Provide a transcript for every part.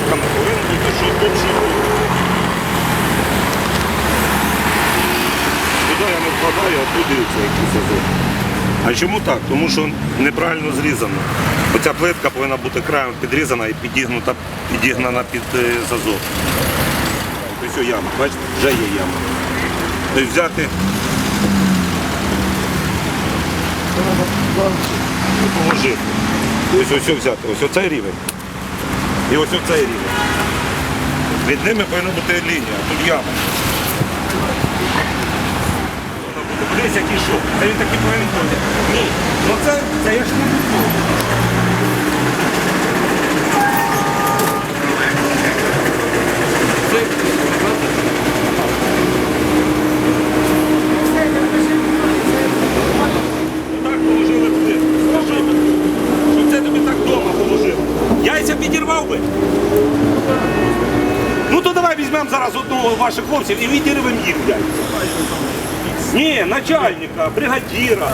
плитками повинен бути що тут, що тут. Туди я не вкладаю, а тут дивіться, який зазор. А чому так? Тому що неправильно зрізано. Оця плитка повинна бути краєм підрізана і підігнута, підігнана під е, зазор. Ось яма, бачите, вже є яма. Тобто взяти і положити. Ось ось взяти, ось оцей рівень. І ось оцей рівень. Від ними повинна бути лінія, тут яма. Дивись, який шов. Це він такий повинен бути. Ні. Ну це, це я ж не буду. Це, так положили туди. Скажи, що це тобі так вдома положили. Би. Ну то давай візьмемо зараз одного ваших хлопців і відірвемо їм яйця. Ні, начальника, бригадіра.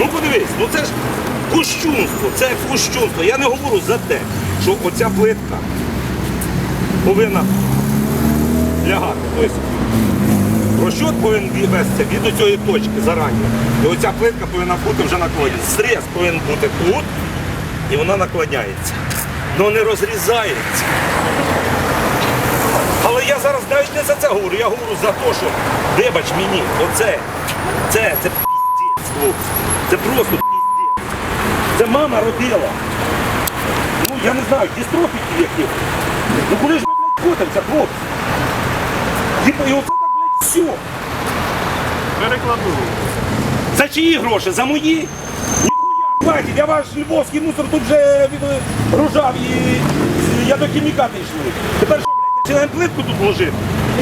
Ну подивись, ну це ж кощунство, це кощунство. Я не говорю за те, що оця плитка повинна лягати. Тобто розчот повинен вестися від цієї точки зарані. І оця плитка повинна бути вже наклонена. Срез повинен бути тут, і вона наклоняється. Ну не розрізається. Але я зараз навіть не за це говорю, я говорю за те, що, вибач мені, оце, це, це піздець, хлопці. Це просто піздець. Це мама родила. Ну, я не знаю, дістрофіки які. Ну куди ж ми, блядь, котимося, хлопці? Типа, і оце так, блядь, все. Перекладу. За чиї гроші? За мої? Ніхуя, я ваш львовський мусор тут вже відгружав і я до хімікати йшли. Тепер що, блядь, починаємо плитку тут ложити?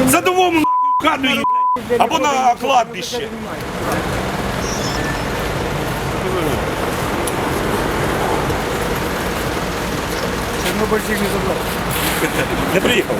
Задовому нахуй хату її, блядь, або на кладбище. Чорнобильців не забрав. Не приїхали.